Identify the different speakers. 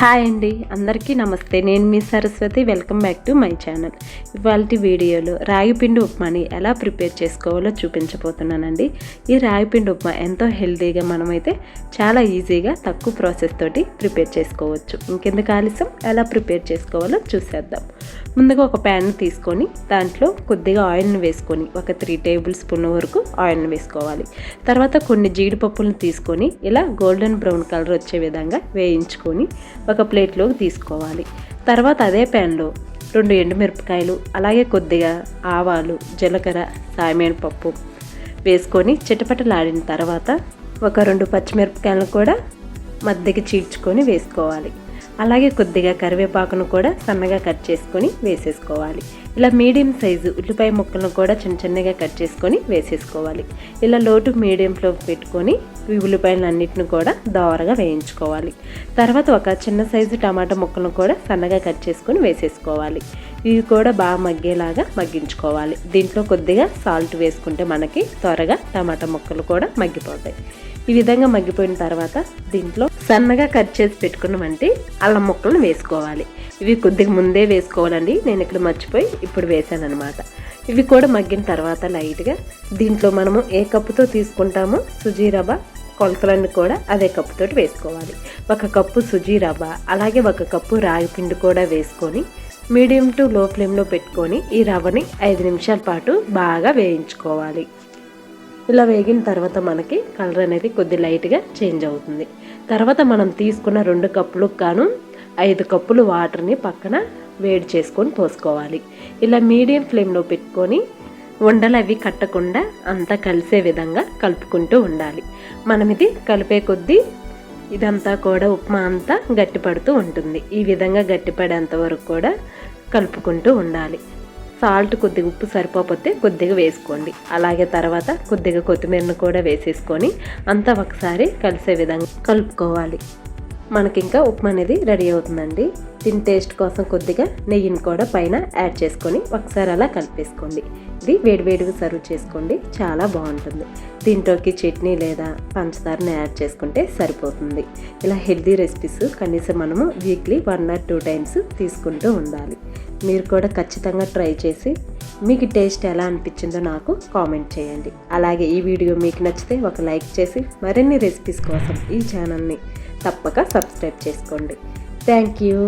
Speaker 1: Hi అండి అందరికీ నమస్తే. నేను మీ Saraswati welcome back to my channel. ఇవాళ వీడియోలో రాగిపిండి ఉప్మాని ఎలా ప్రిపేర్ చేసుకోవాలో చూపించబోతున్నానండి. ఈ రాగిపిండి ఉప్మా ఎంతో హెల్తీగా మనమైతే చాలా ఈజీగా తక్కువ ప్రాసెస్ తోటి ప్రిపేర్ చేసుకోవచ్చు. ఇంకెందుకు ఆలస్యం? ఎలా ప్రిపేర్ చేసుకోవాలో చూసేద్దాం. ముందుగా ఒక ప్యాన్ తీసుకొని దాంట్లో కొద్దిగా ఆయిల్ని వేసుకొని ఒక త్రీ టేబుల్ స్పూన్ వరకు ఆయిల్ని వేసుకోవాలి. తర్వాత కొన్ని జీడిపప్పులను తీసుకొని ఇలా గోల్డెన్ బ్రౌన్ కలర్ వచ్చే విధంగా వేయించుకొని ఒక ప్లేట్లోకి తీసుకోవాలి. తర్వాత అదే ప్యాన్లో రెండు ఎండుమిరపకాయలు అలాగే కొద్దిగా ఆవాలు జీలకర్ర సాయమైన పప్పు వేసుకొని చిటపటలాడిన తర్వాత ఒక రెండు పచ్చిమిరపకాయలను కూడా మధ్యకి చీడ్చుకొని వేసుకోవాలి. అలాగే కొద్దిగా కరివేపాకును కూడా సన్నగా కట్ చేసుకొని వేసేసుకోవాలి. ఇలా మీడియం సైజు ఉల్లిపాయ ముక్కలను కూడా చిన్న చిన్నగా కట్ చేసుకొని వేసేసుకోవాలి. ఇలా లోటు మీడియంలో పెట్టుకొని ఈ ఉల్లిపాయలన్నిటిని కూడా దోరగా వేయించుకోవాలి. తర్వాత ఒక చిన్న సైజు టమాటా ముక్కలను కూడా సన్నగా కట్ చేసుకొని వేసేసుకోవాలి. ఇవి కూడా బాగా మగ్గేలాగా మగ్గించుకోవాలి. దీంట్లో కొద్దిగా సాల్ట్ వేసుకుంటే మనకి త్వరగా టమాటా ముక్కలు కూడా మగ్గిపోతాయి. ఈ విధంగా మగ్గిపోయిన తర్వాత దీంట్లో సన్నగా కట్ చేసి పెట్టుకున్నామంటే అల్లం ముక్కలను వేసుకోవాలి. ఇవి కొద్దిగా ముందే వేసుకోవాలండి. నేను ఇక్కడ మర్చిపోయి ఇప్పుడు వేసాను అనమాట ఇవి కూడా మగ్గిన తర్వాత లైట్గా దీంట్లో మనము ఏ కప్పుతో తీసుకుంటామో సుజీ రవ్వ కొలతలన్నీ కూడా అదే కప్పుతోటి వేసుకోవాలి. ఒక కప్పు సుజీ రవ్వ అలాగే ఒక కప్పు రాగి పిండి కూడా వేసుకొని మీడియం టు లో ఫ్లేమ్లో పెట్టుకొని ఈ రవ్వని ఐదు నిమిషాల పాటు బాగా వేయించుకోవాలి. ఇలా వేగిన తర్వాత మనకి కలర్ అనేది కొద్ది లైట్గా చేంజ్ అవుతుంది. తర్వాత మనం తీసుకున్న రెండు కప్పులకు గాను ఐదు కప్పులు వాటర్ని పక్కన వేడి చేసుకొని పోసుకోవాలి. ఇలా మీడియం ఫ్లేమ్లో పెట్టుకొని ఉండలు అవి కట్టకుండా అంతా కలిసే విధంగా కలుపుకుంటూ ఉండాలి. మనం ఇది కలిపే కొద్దీ ఇదంతా కూడా ఉప్మా అంతా గట్టిపడుతూ ఉంటుంది. ఈ విధంగా గట్టిపడేంత వరకు కూడా కలుపుకుంటూ ఉండాలి. సాల్ట్ కొద్దిగా ఉప్పు సరిపోతే కొద్దిగా వేసుకోండి. అలాగే తర్వాత కొద్దిగా కొత్తిమీరను కూడా వేసేసుకొని అంతా ఒకసారి కలిసే విధంగా కలుపుకోవాలి. మనకి ఇంకా ఉప్మా అనేది రెడీ అవుతుందండి. దీని టేస్ట్ కోసం కొద్దిగా నెయ్యిని కూడా పైన యాడ్ చేసుకొని ఒకసారి అలా కలిపేసుకోండి. ఇది వేడివేడిగా సర్వ్ చేసుకోండి. చాలా బాగుంటుంది. దీంట్లోకి చట్నీ లేదా పంచదారని యాడ్ చేసుకుంటే సరిపోతుంది. ఇలా హెల్దీ రెసిపీస్ కనీసం మనము weekly one or two times తీసుకుంటూ ఉండాలి. మీరు కూడా ఖచ్చితంగా ట్రై చేసి మీకు టేస్ట్ ఎలా అనిపించిందో నాకు కామెంట్ చేయండి. అలాగే ఈ వీడియో మీకు నచ్చితే ఒక లైక్ చేసి మరిన్ని రెసిపీస్ కోసం ఈ ఛానల్ని తప్పక సబ్స్క్రైబ్ చేసుకోండి. Thank you.